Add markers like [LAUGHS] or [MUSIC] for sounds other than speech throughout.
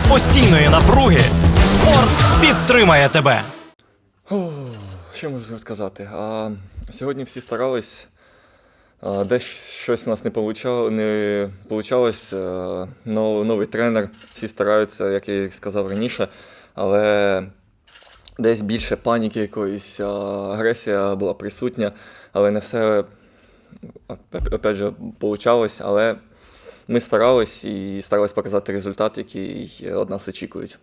серед постійної напруги спорт підтримає тебе. Що можу розказати? А, сьогодні всі старались. Десь щось у нас не получало, не получалось. А, но- новий тренер, всі стараються, як я і сказав раніше, але десь більше паніки якоїсь, агресія була присутня, але не все опять же получалось. Але ми старались і старались показати результат, який від нас очікують.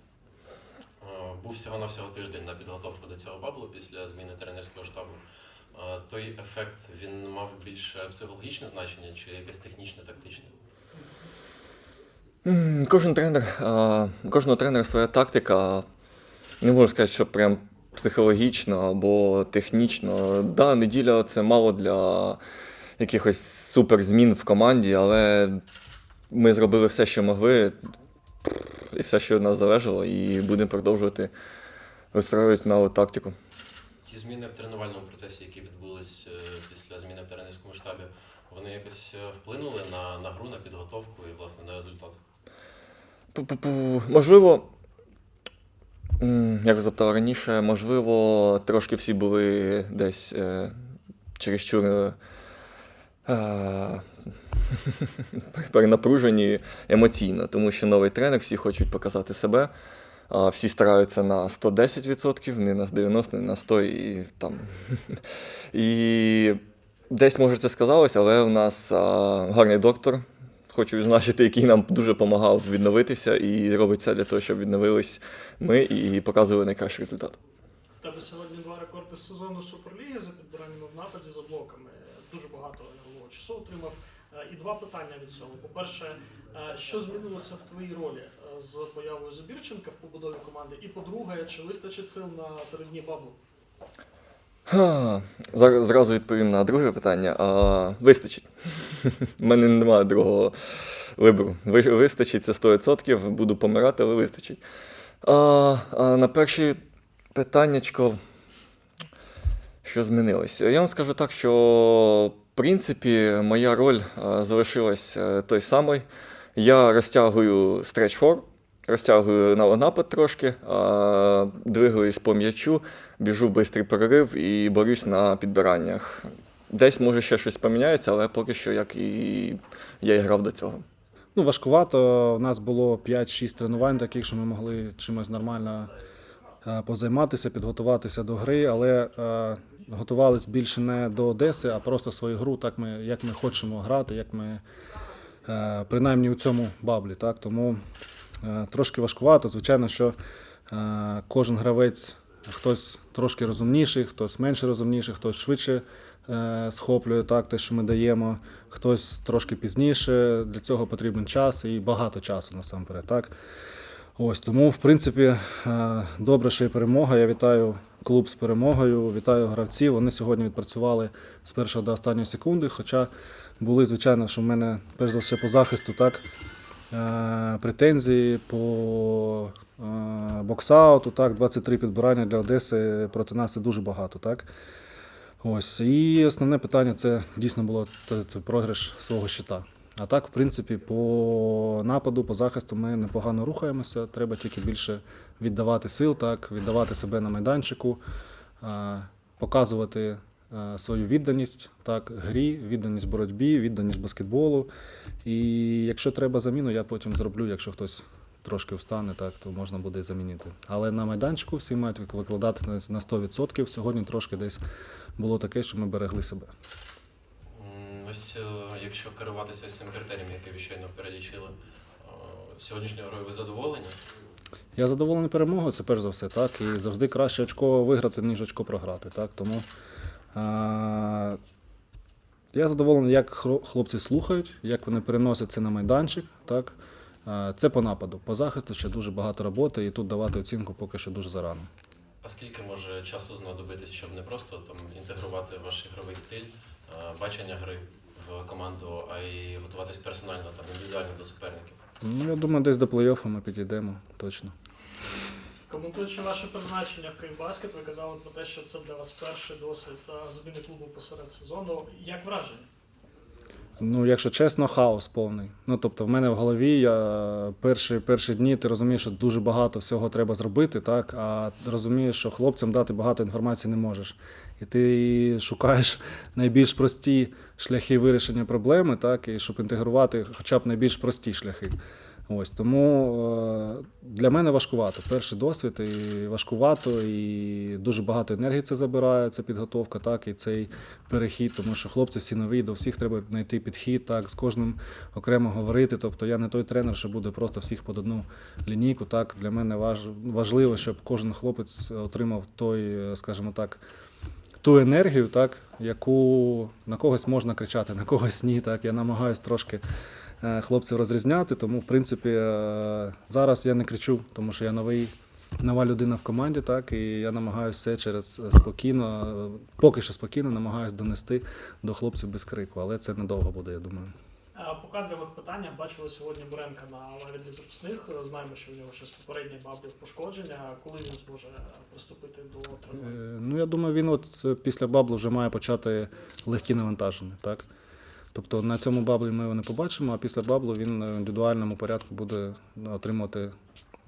Е, Був всього-навсього тиждень на підготовку до цього баблу після зміни тренерського штабу. Е, Той ефект він мав більше психологічне значення чи якесь технічне, тактичне? Кожен тренер, кожного тренера своя тактика. Не можу сказати, що прям психологічно або технічно. Да, неділя це мало для якихось суперзмін в команді, але ми зробили все, що могли, і все, що від нас залежало, і будемо продовжувати вистроювати нову тактику. Ті зміни в тренувальному процесі, які відбулись е, після зміни в тренерському штабі, вони якось е, вплинули на, на гру, на підготовку і, власне, на результат. Пу-пу-пу. Можливо, як ви запитали раніше, можливо, трошки всі були десь е, чересчур е, [LAUGHS] перенапружені емоційно, тому що новий тренер, всі хочуть показати себе. А всі стараються на 110%, не на 90%, не на 100% і там. [LAUGHS] І десь, може, це сказалось, але у нас гарний доктор, хочу відзначити, який нам дуже допомагав відновитися і робить все для того, щоб відновились ми і показували найкращий результат. В тебе сьогодні два рекорди сезону Суперліги за підбираннями в нападі за блоками. Дуже багато ігрового часу отримав. Е, І два питання від цього. По-перше, е, що змінилося в твоїй ролі е, з появою Забірченка в побудові команди? І по-друге, чи вистачить сил на три дні баблу? Зразу відповім на друге питання. А, вистачить. [LAUGHS] У мене немає другого вибору. Вистачить це 100%, буду помирати, але вистачить. А, а на перше питаннячко, що змінилося? Я вам скажу так, що принципі моя роль а, залишилась е, той самий. Я розтягую стретч фор, розтягую на напад трошки, двигаюсь по м'ячу, біжу в швидкий перерив і борюсь на підбираннях. Десь може ще щось поміняється, але поки що як і я і грав до цього. Ну, важкувато. У нас було 5-6 тренувань таких, що ми могли чимось нормально е, позайматися, підготуватися до гри, але е, готувалися більше не до Одеси, а просто свою гру, так ми, як ми хочемо грати, як ми е, принаймні у цьому баблі. Так? Тому е, трошки важкувато. Звичайно, що е, кожен гравець, хтось трошки розумніший, хтось менше розумніший, хтось швидше схоплює так, те, що ми даємо, хтось трошки пізніше. Для цього потрібен час і багато часу насамперед. Так? Ось тому, в принципі, е, добре, що є перемога. Я вітаю клуб з перемогою, вітаю гравців. Вони сьогодні відпрацювали з першої до останньої секунди. Хоча були, звичайно, що в мене, перш за все, по захисту, так, е, претензії по е, боксауту, так, 23 підбирання для Одеси проти нас це дуже багато. Так. Ось. І основне питання це дійсно було т- це програш свого щита. А так, в принципі, по нападу, по захисту ми непогано рухаємося. Треба тільки більше віддавати сил, так, віддавати себе на майданчику, показувати свою відданість так, грі, відданість боротьбі, відданість баскетболу. І якщо треба заміну, я потім зроблю, якщо хтось трошки встане, так, то можна буде замінити. Але на майданчику всі мають викладати на на 100%. Сьогодні трошки десь було таке, що ми берегли себе. Ось е, якщо керуватися цим критерієм, який ви щойно перелічили, е, сьогоднішньою грою ви задоволені? Я задоволений перемогою, це перш за все, так. І завжди краще очко виграти, ніж очко програти. Так. Тому а, я задоволений, як хлопці слухають, як вони переносять це на майданчик. Так. А, це по нападу. По захисту ще дуже багато роботи, і тут давати оцінку поки що дуже зарано. А скільки може часу знадобитись, щоб не просто там інтегрувати ваш ігровий стиль, е, бачення гри в команду, а й готуватись персонально там індивідуально до суперників? Ну, я думаю, десь до плей-оффу ми підійдемо точно. Коментуючи ваше призначення в Київбаскет, ви казали про те, що це для вас перший досвід е, зміни клубу посеред сезону. Як враження? Ну, якщо чесно, хаос повний. Ну, тобто, в мене в голові я перші, перші дні ти розумієш, що дуже багато всього треба зробити, так, а розумієш, що хлопцям дати багато інформації не можеш. І ти шукаєш найбільш прості шляхи вирішення проблеми, так, і щоб інтегрувати хоча б найбільш прості шляхи. Ось тому е, для мене важкувато. Перший досвід і важкувато, і дуже багато енергії це забирає, ця підготовка, так, і цей перехід, тому що хлопці всі нові, до всіх треба знайти підхід, так, з кожним окремо говорити. Тобто я не той тренер, що буде просто всіх під одну лінійку. Так, для мене важ, важливо, щоб кожен хлопець отримав той, е, скажімо так, ту енергію, так, яку на когось можна кричати, на когось ні. Так. Я намагаюся трошки е, хлопців розрізняти, тому, в принципі, е, зараз я не кричу, тому що я новий. Нова людина в команді, так, і я намагаюся все через е, спокійно, поки що спокійно намагаюся донести до хлопців без крику, але це недовго буде, я думаю. Е, По кадрових питаннях бачили сьогодні Буренка на лаві для запасних. Е, Знаємо, що в нього ще з попередньої бабли пошкодження. Коли він зможе приступити до Е, тренування? Ну, я думаю, він от е, після баблу вже має почати легкі навантаження, так? Тобто на цьому баблі ми його не побачимо, а після баблу він в індивідуальному порядку буде отримувати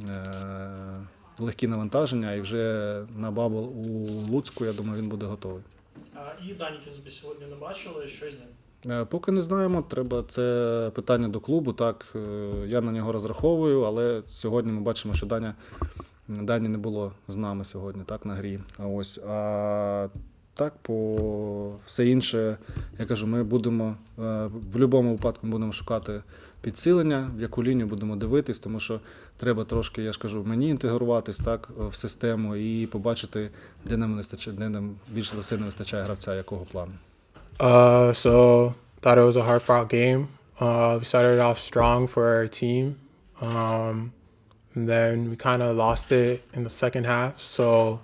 е- легкі навантаження, і вже на бабл у Луцьку, я думаю, він буде готовий. Е, І Дані Кінзбі сьогодні не бачили, що з ним. Е, Поки не знаємо, треба це питання до клубу. Так, е, я на нього розраховую, але сьогодні ми бачимо, що Даня, Дані не було з нами сьогодні, так, на грі. А ось а так, по все інше, я кажу, ми будемо е, в будь-якому випадку будемо шукати підсилення, в яку лінію будемо дивитись, тому що треба трошки, я ж кажу, мені інтегруватись так в систему і побачити, де нам не вистачає, де нам більше за все не вистачає гравця, якого плану. Uh, so thought it was a hard fought game. Uh, we started off strong for our team, um, and then we kind of lost it in the second half. So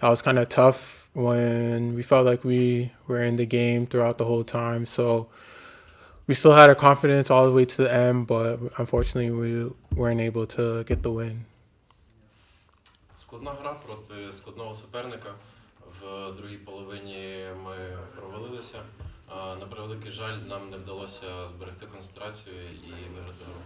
that was kind of tough when we felt like we were in the game throughout the whole time. So we still had our confidence all the way to the end, but unfortunately we weren't able to get the win. Складна гра проти складного суперника. В другій половині ми провалилися. На превеликий жаль, нам не вдалося зберегти концентрацію і виграти гру.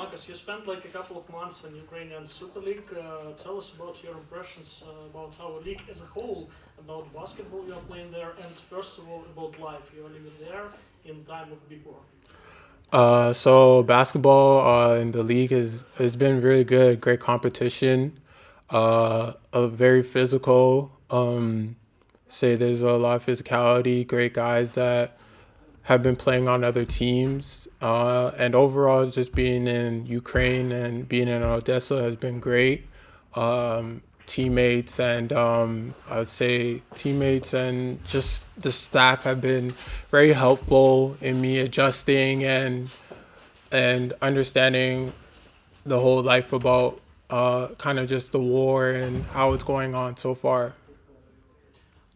Marcus, you spent like a couple of months in Ukrainian Super League. Uh, tell us about your impressions uh, about our league as a whole, about basketball you are playing there, and first of all about life. You are living there in time of big war. Uh, so basketball uh, in the league has has been really good. Great competition. Uh, a very physical. Um, say there's a lot of physicality. Great guys that have been playing on other teams. Uh, and overall, just being in Ukraine and being in Odessa has been great. Um, teammates and um, I would say teammates and just the staff have been very helpful in me adjusting and and understanding the whole life about uh, kind of just the war and how it's going on so far.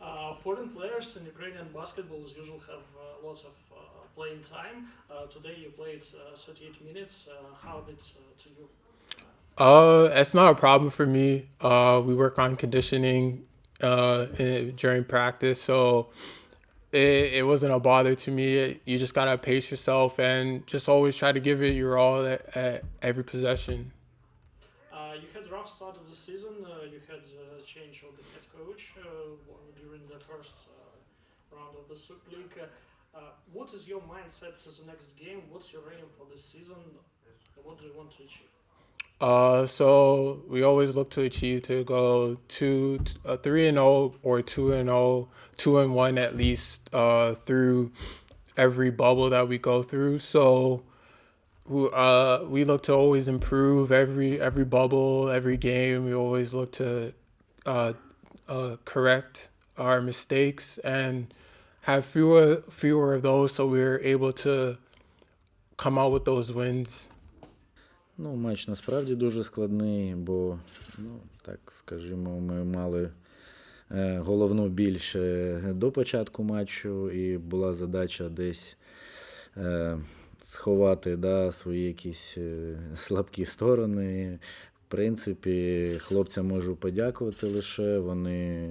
Uh, foreign players in Ukrainian basketball as usual have uh, lots of uh, playing time. Uh, today you played uh, 38 minutes. How did to you? Uh, it's not a problem for me. Uh, we work on conditioning uh, in, during practice, so it, it wasn't a bother to me. You just gotta pace yourself and just always try to give it your all at, at every possession. Uh, you had a rough start of the season. Uh, you had a change of the head coach uh, during the first uh, round of the Super League. Uh, uh, what is your mindset to the next game? What's your aim for this season? What do you want to achieve? Uh, so we always look to achieve to go two, uh, three and zero, or two and zero, two and one at least uh, through every bubble that we go through. So we, uh, we look to always improve every every bubble, every game. We always look to uh, uh, correct our mistakes and have fewer fewer of those, so we're able to come out with those wins. Ну, матч насправді дуже складний, бо, ну, так скажімо, ми мали е, головну біль ще до початку матчу, і була задача десь е, сховати да, свої якісь е, слабкі сторони. В принципі, хлопцям можу подякувати лише. Вони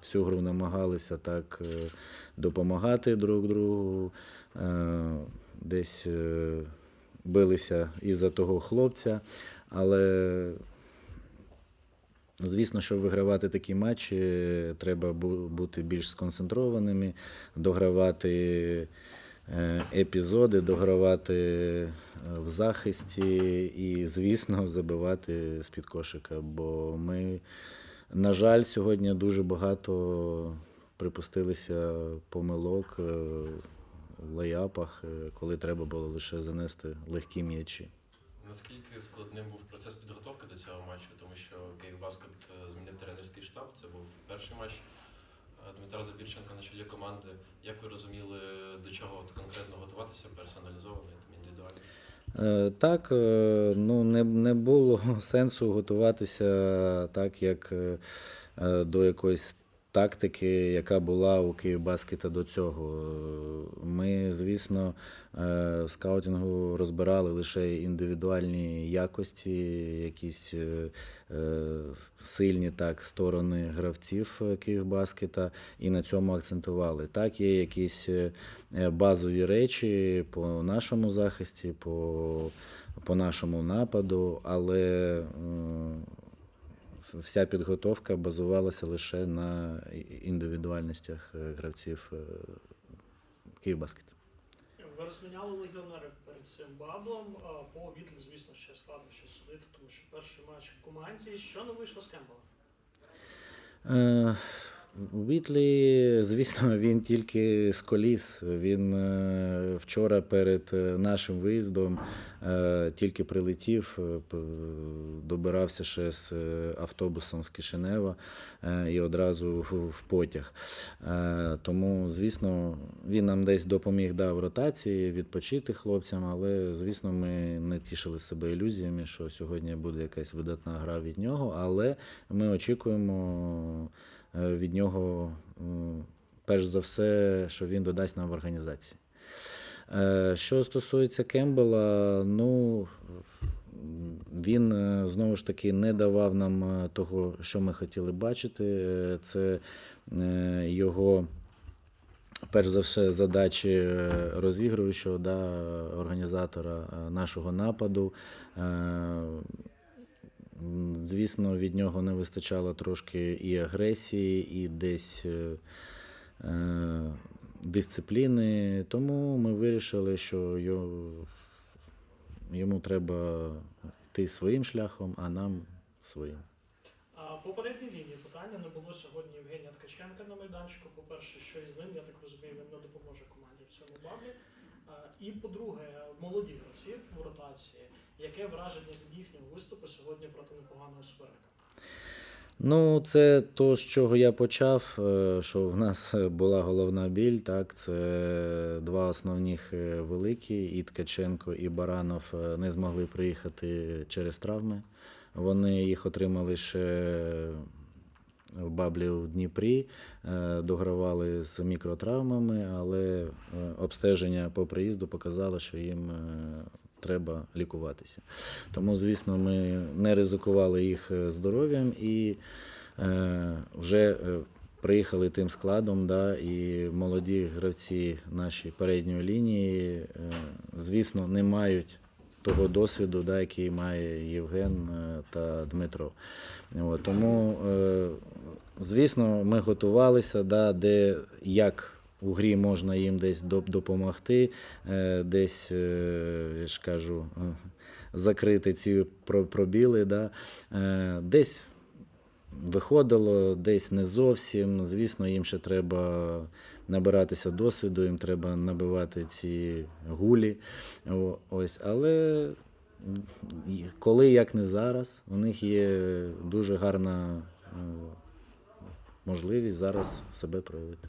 всю гру намагалися так допомагати друг другу. Десь билися із-за того хлопця, але Звісно, щоб вигравати такі матчі, треба бути більш сконцентрованими, догравати е, епізоди, догравати е, в захисті і, звісно, забивати з-під кошика. Бо ми, на жаль, сьогодні дуже багато припустилися помилок е, лейапах, е, коли треба було лише занести легкі м'ячі. Наскільки складним був процес підготовки до цього матчу, тому що Київбаскет е, змінив тренерський штаб, це був перший матч е, Дмитра Забірченка на чолі команди. Як ви розуміли, до чого конкретно готуватися, персоналізовано індивідуально? Е, Так, ну не, не було [LAUGHS] сенсу готуватися так, як до якоїсь тактики, яка була у Київбаскета до цього. Ми, звісно, е, в скаутингу розбирали лише індивідуальні якості, якісь е, е, сильні так, сторони гравців Київбаскета, і на цьому акцентували. Так, є якісь базові речі по нашому захисті, по, по нашому нападу, але вся підготовка базувалася лише на індивідуальностях е, гравців е, Київбаскет. Ви розміняли легіонерів перед цим баблом. По обідлі, звісно, ще складно щось судити, тому що перший матч в команді. Що не вийшло з Кембела? Вітлі, звісно, [LAUGHS] він тільки з коліс. Він е, вчора перед е, нашим виїздом е, тільки прилетів, добирався ще з автобусом з Кишинева і одразу в, потяг. Тому, звісно, він нам десь допоміг дав ротації, відпочити хлопцям, але, звісно, ми не тішили себе ілюзіями, що сьогодні буде якась видатна гра від нього, але ми очікуємо від нього, перш за все, що він додасть нам в організації. Е, Що стосується Кембела, ну він е, знову ж таки не давав нам е, того, що ми хотіли бачити. Е, Це е, його. Перш за все, задачі е, розігруючого да, організатора е, нашого нападу. Звісно, від нього не вистачало трошки і агресії, і десь е, е, дисципліни. Тому ми вирішили, що йому треба йти своїм шляхом, а нам своїм. А попередній лінії питання не було сьогодні Євгенія Ткаченка на майданчику. По-перше, що із ним, я так розумію, він не допоможе команді в цьому баблі. І по-друге, молоді гравці в ротації. Яке враження їхнього виступу сьогодні проти непоганого суперника? Ну, це то, з чого я почав, е, що в нас була головна біль. Так, це два основних е, великі, і Ткаченко, і Баранов е, не змогли приїхати через травми. Вони їх отримали ще в Баблі в Дніпрі, е, догравали з мікротравмами, але е, обстеження по приїзду показало, що їм е, треба лікуватися. Тому, звісно, ми не ризикували їх е, здоров'ям і е, вже е, приїхали тим складом, да, і молоді гравці нашої передньої лінії, е, звісно, не мають того досвіду, да, який має Євген е, та Дмитро. От, тому, е, звісно, ми готувалися, да, де як у грі можна їм десь допомогти, е, десь, е, я ж кажу, е, закрити ці пробіли. Да. Десь виходило, десь не зовсім. Звісно, їм ще треба набиратися досвіду, їм треба набивати ці гулі. Ось, але коли як не зараз, у них є дуже гарна можливість зараз себе проявити.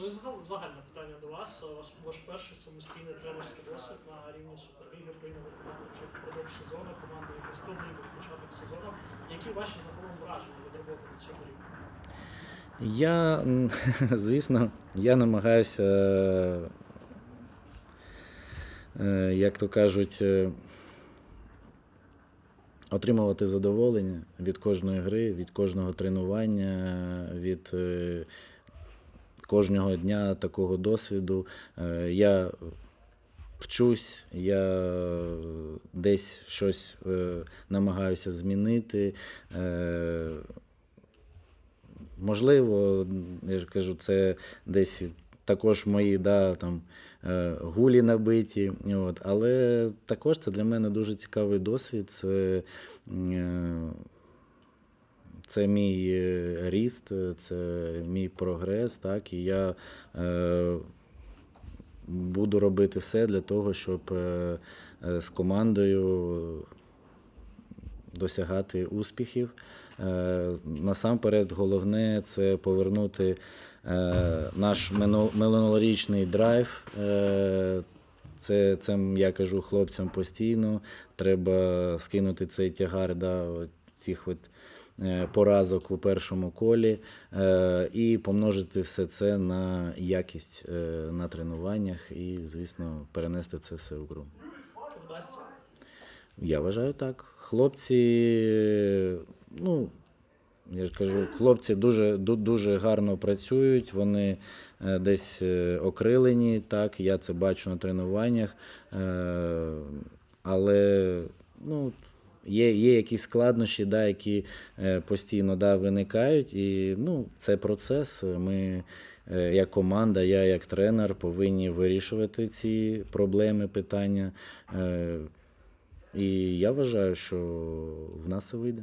Ну і загал- загальне питання до вас. Ваш, ваш перший самостійний тренерський досвід на рівні Суперліги прийняли команду вже впродовж сезону, команду, яка складний був початок сезону. Які ваші загалом враження від роботи на цьому рівні? Я, [LAUGHS] звісно, я намагаюся, е, як то кажуть, е, отримувати задоволення від кожної гри, від кожного тренування, від е, кожного дня такого досвіду. Е, Я вчусь, я десь щось е, намагаюся змінити. Е, Можливо, я ж кажу, це десь також мої да, там, гулі набиті. От. Але також це для мене дуже цікавий досвід. Це, це мій е, ріст, це мій прогрес. Так, і я е, буду робити все для того, щоб е, е, з командою досягати успіхів. Е, Насамперед, головне це повернути е, наш мину- минулорічний драйв. Е, Це, це я кажу хлопцям постійно. Треба скинути цей тягар да, цих от е, поразок у першому колі е, і помножити все це на якість е, на тренуваннях і, звісно, перенести це все в гру. Я вважаю так. Хлопці, ну, я ж кажу, хлопці дуже, дуже гарно працюють, вони е, десь е, окрилені, так, я це бачу на тренуваннях. Е, Але ну, є, є якісь складнощі, да, які е, постійно да, виникають. І ну, це процес. Ми е, як команда, я як тренер повинні вирішувати ці проблеми, питання. Е, І я вважаю, що в нас це вийде.